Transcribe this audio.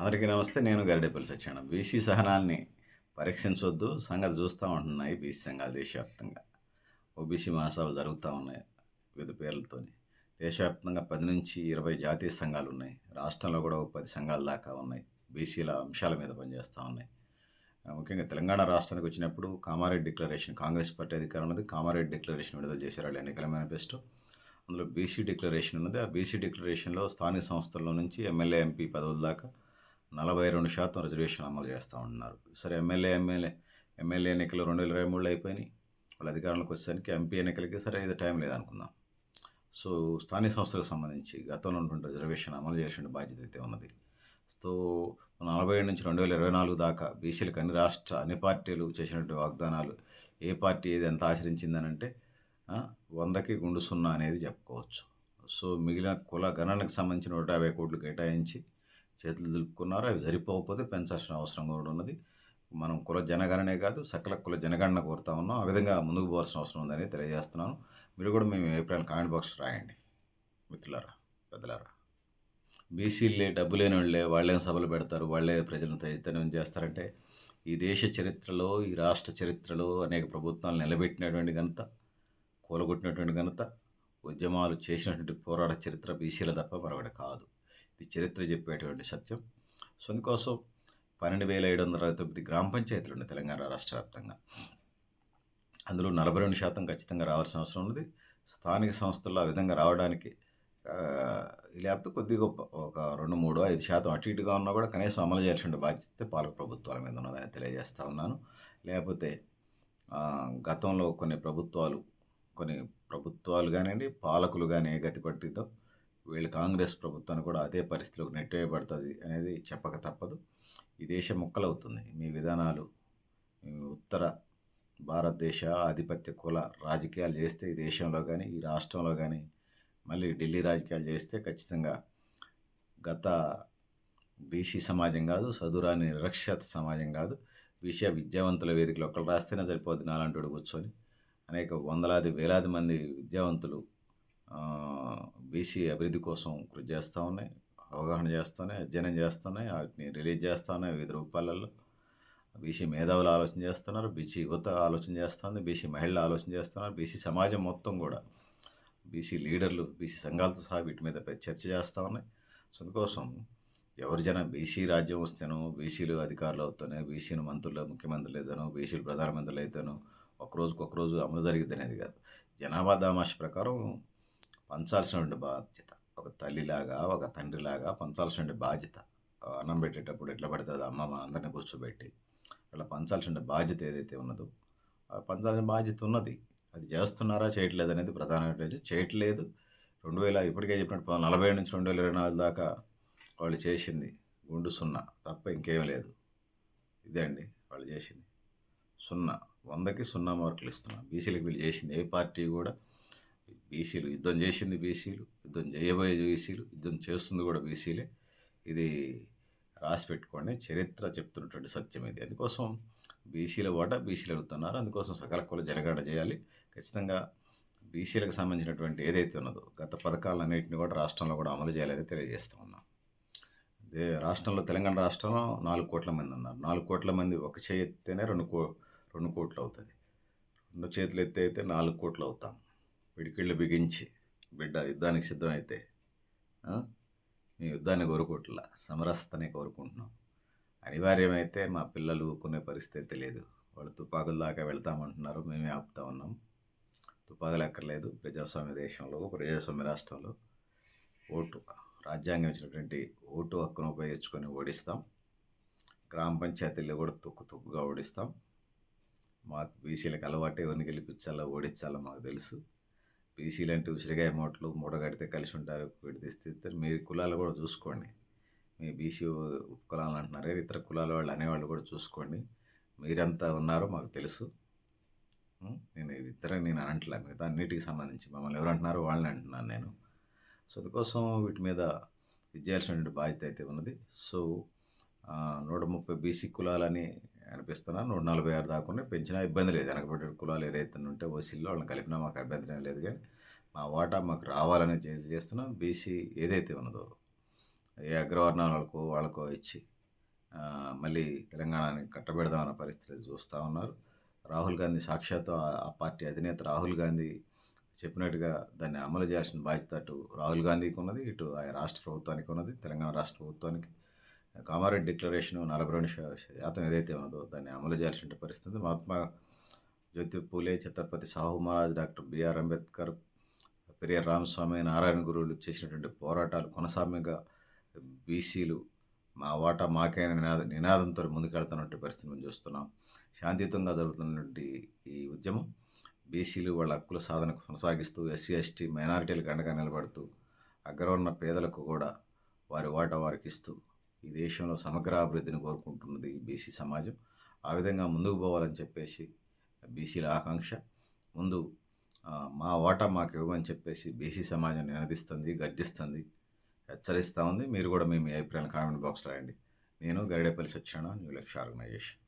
అందరికీ నమస్తే నేను గరిడేపల్లి సత్యనారాయణ బీసీ సహనాన్ని పరీక్షించొద్దు సంగతి చూస్తూ ఉంటున్నాయి బీసీ సంఘాలు దేశవ్యాప్తంగా. ఓబీసీ మహాసభలు జరుగుతూ ఉన్నాయి వివిధ పేర్లతో దేశవ్యాప్తంగా పది నుంచి ఇరవై జాతీయ సంఘాలు ఉన్నాయి. రాష్ట్రంలో కూడా ఒక పది సంఘాల దాకా ఉన్నాయి. బీసీల అంశాల మీద పనిచేస్తూ ఉన్నాయి. ముఖ్యంగా తెలంగాణ రాష్ట్రానికి వచ్చినప్పుడు కామారెడ్డి డిక్లరేషన్ కాంగ్రెస్ పార్టీ అధికారం ఉన్నది. కామారెడ్డి డిక్లరేషన్ విడుదల చేశారు వాళ్ళు ఎన్నికల మేనిఫెస్టో. అందులో బీసీ డిక్లరేషన్ ఉన్నది. ఆ బీసీ డిక్లరేషన్లో స్థానిక సంస్థల నుంచి ఎమ్మెల్యే ఎంపీ పదవుల దాకా నలభై రెండు శాతం రిజర్వేషన్ అమలు చేస్తూ ఉన్నారు సరే ఎమ్మెల్యే ఎమ్మెల్యే ఎమ్మెల్యే ఎన్నికలు రెండు వేల ఇరవై మూడులో అయిపోయినాయి. వాళ్ళ అధికారంలోకి వచ్చేసరికి ఎంపీ ఎన్నికలకి సరే ఇది టైం లేదనుకుందాం. సో స్థానిక సంస్థలకు సంబంధించి గతంలో ఉన్నటువంటి రిజర్వేషన్ అమలు చేసిన బాధ్యత అయితే ఉన్నది. సో నలభై ఏడు నుంచి రెండు వేల ఇరవై నాలుగు దాకా బీసీలకు అన్ని రాష్ట్ర అన్ని పార్టీలు చేసినటువంటి వాగ్దానాలు ఏ పార్టీ ఏది ఎంత ఆచరించిందనంటే వందకి గుండు సున్నా అనేది చెప్పుకోవచ్చు. సో మిగిలిన కుల గణనకు సంబంధించిన నూట యాభై కోట్లు కేటాయించి చేతులు దులుపుకున్నారు అవి సరిపోకపోతే పెంచాల్సిన అవసరం కూడా ఉన్నది. మనం కుల జనగణనే కాదు సకల కుల జనగణన కోరుతా ఉన్నాం. ఆ విధంగా ముందుకు పోవాల్సిన అవసరం ఉందని తెలియజేస్తున్నాను. మీరు కూడా మేము ఏప్రిల్ కామెంట్ బాక్స్ రాయండి. మిత్రులారా పెద్దలారా బీసీలే డబ్బు లేని వాళ్ళే వాళ్ళే సభలు పెడతారు వాళ్ళే ప్రజలను చైతన్యం చేస్తారంటే ఈ దేశ చరిత్రలో ఈ రాష్ట్ర చరిత్రలో అనేక ప్రభుత్వాలు నిలబెట్టినటువంటి ఘనత కూలగొట్టినటువంటి ఘనత ఉద్యమాలు చేసినటువంటి పోరాట చరిత్ర బీసీల తప్ప మరొకటి కాదు. ఇది చరిత్ర చెప్పేటువంటి సత్యం. సో అందుకోసం పన్నెండు వేల ఏడు వందల అరవై తొమ్మిది గ్రామ పంచాయతీలు ఉన్నాయి తెలంగాణ రాష్ట్ర వ్యాప్తంగా. అందులో నలభై రెండు శాతం ఖచ్చితంగా రావాల్సిన అవసరం ఉంది స్థానిక సంస్థల్లో ఆ విధంగా రావడానికి లేకపోతే కొద్ది గొప్ప ఒక రెండు మూడు ఐదు శాతం అటు ఇటుగా ఉన్నా కూడా కనీసం అమలు చేయాల్సిన బాధ్యత పాలక ప్రభుత్వాల మీద ఉన్నదని తెలియజేస్తా ఉన్నాను. లేకపోతే గతంలో కొన్ని ప్రభుత్వాలు కొన్ని ప్రభుత్వాలు కానివ్వండి పాలకులు కానీ ఏ గతి పట్టితో వీళ్ళు కాంగ్రెస్ ప్రభుత్వాన్ని కూడా అదే పరిస్థితిలోకి నెట్టివేయబడుతుంది అనేది చెప్పక తప్పదు. ఈ దేశం ముక్కలవుతుంది. మీ విధానాలు ఉత్తర భారతదేశ ఆధిపత్య కుల రాజకీయాలు చేస్తే ఈ దేశంలో కానీ ఈ రాష్ట్రంలో కానీ మళ్ళీ ఢిల్లీ రాజకీయాలు చేస్తే ఖచ్చితంగా గత బీసీ సమాజం కాదు చదువురాని నిరక్షత సమాజం కాదు బీసీ విద్యావంతుల వేదికలో ఒకళ్ళు రాస్తేనే సరిపోద్ది నాలంటోడు కూర్చొని. అనేక వందలాది వేలాది మంది విద్యావంతులు బీసీ అభివృద్ధి కోసం కృషి చేస్తూ ఉన్నాయి అవగాహన చేస్తున్నాయి అధ్యయనం చేస్తున్నాయి వాటిని రిలీజ్ చేస్తున్నాయి వివిధ రూపాలలో. బీసీ మేధావులు ఆలోచన చేస్తున్నారు బీసీ యువత ఆలోచన చేస్తుంది బీసీ మహిళలు ఆలోచన చేస్తున్నారు బీసీ సమాజం మొత్తం కూడా. బీసీ లీడర్లు బీసీ సంఘాలతో సహా వీటి మీద చర్చ చేస్తూ ఉన్నాయి. సో అందుకోసం ఎవరి జన బీసీ రాజ్యం వస్తేనో బీసీలు అధికారులు అవుతానో బీసీలు మంత్రులు ముఖ్యమంత్రులు అయితేనో బీసీలు ప్రధానమంత్రులు అయితేనో ఒక రోజుకి రోజు అమలు జరిగింది అనేది కాదు. జనాభా దామాష ప్రకారం పంచాల్సినటువంటి బాధ్యత. ఒక తల్లిలాగా ఒక తండ్రిలాగా పంచాల్సిన బాధ్యత. అన్నం పెట్టేటప్పుడు ఎట్లా పడుతుంది? అమ్మ మా అందరిని కూర్చోబెట్టి. అట్లా పంచాల్సిన బాధ్యత ఏదైతే ఉన్నదో పంచాల్సిన బాధ్యత ఉన్నది. అది చేస్తున్నారా చేయట్లేదు అనేది ప్రధానమైన చేయట్లేదు. రెండు వేల ఇప్పటికే చెప్పినట్టు నలభై నుంచి రెండు వేల ఇరవై నాలుగు దాకా వాళ్ళు చేసింది గుండు సున్నా. తప్ప ఇంకేం లేదు. ఇదే అండి వాళ్ళు చేసింది. సున్నా. వందకి సున్నా మార్కులు ఇస్తున్నాం. బీసీలకు వీళ్ళు చేసింది ఏ పార్టీ కూడా బీసీలు యుద్ధం చేసింది బీసీలు యుద్ధం చేయబోయే బీసీలు యుద్ధం చేస్తుంది కూడా బీసీలే. ఇది రాసి పెట్టుకోండి. చరిత్ర చెప్తున్నటువంటి సత్యం ఇది. అందుకోసం బీసీల ఓట బీసీలు అడుగుతున్నారు. అందుకోసం సకల కుల జనగణన చేయాలి. ఖచ్చితంగా బీసీలకు సంబంధించినటువంటి ఏదైతే ఉన్నదో గత పథకాలన్నింటినీ కూడా రాష్ట్రంలో కూడా అమలు చేయాలని తెలియజేస్తూ ఉన్నాం. అదే రాష్ట్రంలో తెలంగాణ రాష్ట్రంలో నాలుగు కోట్ల మంది ఉన్నారు. నాలుగు కోట్ల మంది ఒక చేయి ఎత్తేనే రెండు కో రెండు కోట్లు అవుతుంది రెండు చేతులు ఎత్తే అయితే నాలుగు కోట్లు అవుతాం. పిడికిళ్ళు బిగించి బిడ్డ యుద్ధానికి సిద్ధమైతే మీ యుద్ధాన్ని కోరుకోవట్లా సమరసతనే కోరుకుంటున్నాం. అనివార్యమైతే మా పిల్లలు కొనే పరిస్థితి లేదు. వాళ్ళు తుపాకుల దాకా వెళ్తామంటున్నారు. మేమే ఆపుతా ఉన్నాం. తుపాకులు ఎక్కర్లేదు. ప్రజాస్వామ్య దేశంలో ప్రజాస్వామ్య రాష్ట్రంలో ఓటు రాజ్యాంగం ఇచ్చినటువంటి ఓటు హక్కును ఉపయోగించుకొని ఓడిస్తాం. గ్రామ పంచాయతీల్లో కూడా తుక్కు తుక్కుగా ఓడిస్తాం. మాకు బీసీలకు అలవాటు ఎవరిని గెలిపించాలో ఓడించాలో మాకు తెలుసు. బీసీలు అంటే ఉసిరిగాయ మూటలు మూడగడితే కలిసి ఉంటారు విడిదిస్తే మీరు కులాలు కూడా చూసుకోండి. మీ బీసీ కులాలు అంటున్నారు ఇతర కులాల వాళ్ళు అనేవాళ్ళు కూడా చూసుకోండి. మీరెంత ఉన్నారో మాకు తెలుసు. నేను ఇతర నేను అంటలే మిగతా అన్నిటికి సంబంధించి. మమ్మల్ని ఎవరు అంటున్నారో వాళ్ళని అంటున్నాను నేను. సో అందుకోసం వీటి మీద ఇది చేయాల్సినటువంటి బాధ్యత అయితే ఉన్నది. సో నూట ముప్పై బీసీ కులాలని అనిపిస్తున్నాను నూట నలభై ఆరు దాకా పెంచినా ఇబ్బంది లేదు. వెనకబడి కులాలు ఏదైతే ఉంటే ఓసీల్లో వాళ్ళని కలిపినా మాకు అభ్యంతరం లేదు కానీ మా వాటా మాకు రావాలని చేస్తున్నాం. బీసీ ఏదైతే ఉన్నదో ఏ అగ్రవర్ణాల వాళ్ళకో వాళ్ళకో ఇచ్చి మళ్ళీ తెలంగాణని కట్టబెడదామన్న పరిస్థితి చూస్తూ ఉన్నారు. రాహుల్ గాంధీ సాక్షాత్ ఆ ఆ పార్టీ అధినేత రాహుల్ గాంధీ చెప్పినట్టుగా దాన్ని అమలు చేయాల్సిన బాధ్యత అటు రాహుల్ గాంధీకి ఉన్నది ఇటు ఆ రాష్ట్ర ప్రభుత్వానికి ఉన్నది తెలంగాణ రాష్ట్ర ప్రభుత్వానికి. కామారెడ్డి డిక్లరేషన్ నలభై రెండు శాతం ఏదైతే ఉన్నదో దాన్ని అమలు చేయాల్సిన పరిస్థితి Mahatma Jyoti Phule Chhatrapati Sahu Maharaj doctor B R Ambedkar Periyar Ramaswamy Narayana గురువులు చేసినటువంటి పోరాటాలు కొనసాగంగా బీసీలు మా వాటా మాకైన నినాద నినాదంతో ముందుకెళ్తున్నటువంటి పరిస్థితి మేము చూస్తున్నాం. శాంతియుతంగా జరుగుతున్నటువంటి ఈ ఉద్యమం బీసీలు వాళ్ళ హక్కుల సాధన కొనసాగిస్తూ ఎస్సీ ఎస్టీ మైనారిటీలకు అండగా నిలబడుతూ అగ్రవర్ణ పేదలకు కూడా వారి వాటా వారికి ఇస్తూ ఈ దేశంలో సమగ్ర అభివృద్ధిని కోరుకుంటున్నది బీసీ సమాజం. ఆ విధంగా ముందుకు పోవాలని చెప్పేసి బీసీల ఆకాంక్ష. ముందు మా వాటా మాకు ఇవ్వమని చెప్పేసి బీసీ సమాజం నినదిస్తుంది గర్జిస్తుంది హెచ్చరిస్తూ ఉంది. మీరు కూడా మీ మీ అభిప్రాయాన్ని కామెంట్ బాక్స్లో రాయండి. నేను గరిడేపల్లి సత్యనారాయణ న్యూ లక్ష్య ఆర్గనైజేషన్.